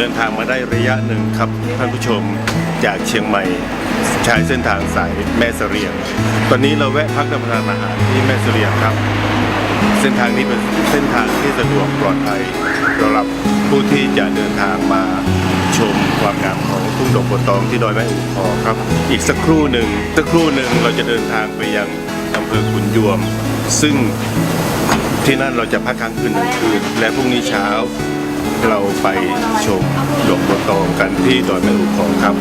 เดินทางมาได้ระยะหนึ่งครับท่านผู้ชมจากเชียงใหม่ใช้เส้นทางสายแม่เสรียง ตอนนี้เราแวะพักรับประทานอาหารที่แม่เสรียงครับ เส้นทางนี้เป็นเส้นทางที่สะดวกปลอดภัยสำหรับผู้ที่จะเดินทางมาชมความงามของทุ่งดอกบัวตองที่ดอยแม่อู่ทอครับ อีกสักครู่หนึ่งสักครู่หนึ่งเราจะเดินทางไปยังอำเภอขุนยวม ซึ่งที่นั่นเราจะพักค้างคืนหนึ่งคืนและพรุ่งนี้เช้า เราไปชมดอกบัวตองกันที่ดอยแม่อู่ทองครับ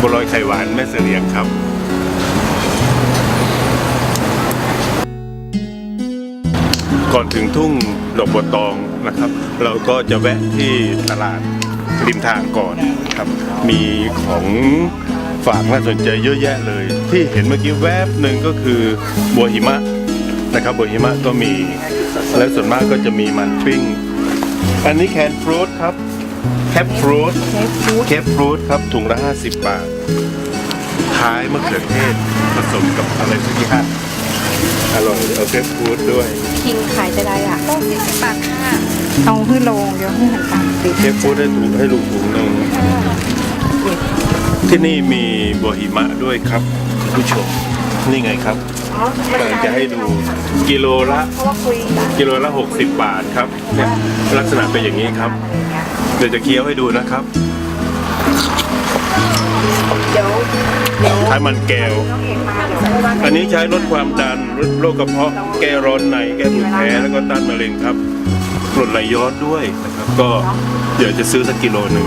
บัวลอยไข่หวานแม่เสลียงครับก่อนถึงทุ่งดอกบัวตองนะครับ เราก็จะแวะที่ตลาดริมทางก่อนครับ มีของฝากน่าสนใจเยอะแยะเลย ที่เห็นเมื่อกี้แวบหนึ่งก็คือบัวหิมะนะครับบัวหิมะก็มี และส่วนมากก็จะมีมันปิ้ง อันนี้แคนฟรุตครับแคปฟรุตแคปฟรุตครับถุงละ 50 บาทท้ายมะเขือเทศผสมกับอะไรสักอย่างอร่อยเอาแคปฟรุตด้วยคิงขายจะได้อะโลสี่สิบบาทค่ะเอาขึ้นโลงเดี๋ยวให้หันตามติดเชฟฟูดให้ถูกให้ลูกถุงหนึ่งที่นี่มีบัวหิมะด้วยครับผู้ชมนี่ไงครับ กำลังจะให้ดูกิโลละกิโลละ 60 บาทครับเนี่ยลักษณะเป็นอย่างนี้ครับ เดี๋ยวจะเคี้ยวให้ดูนะครับเดี๋ยวเดี๋ยวท้มันแก้ว อันนี้ใช้ลดความดันลดโรคกระเพาะ แก้ร้อนในแก้ภูมิแพ้แล้วก็ต้านมะเร็งครับกรดไหลย้อนด้วยนะครับ ก็เดี๋ยวจะซื้อสักกิโลหนึ่ง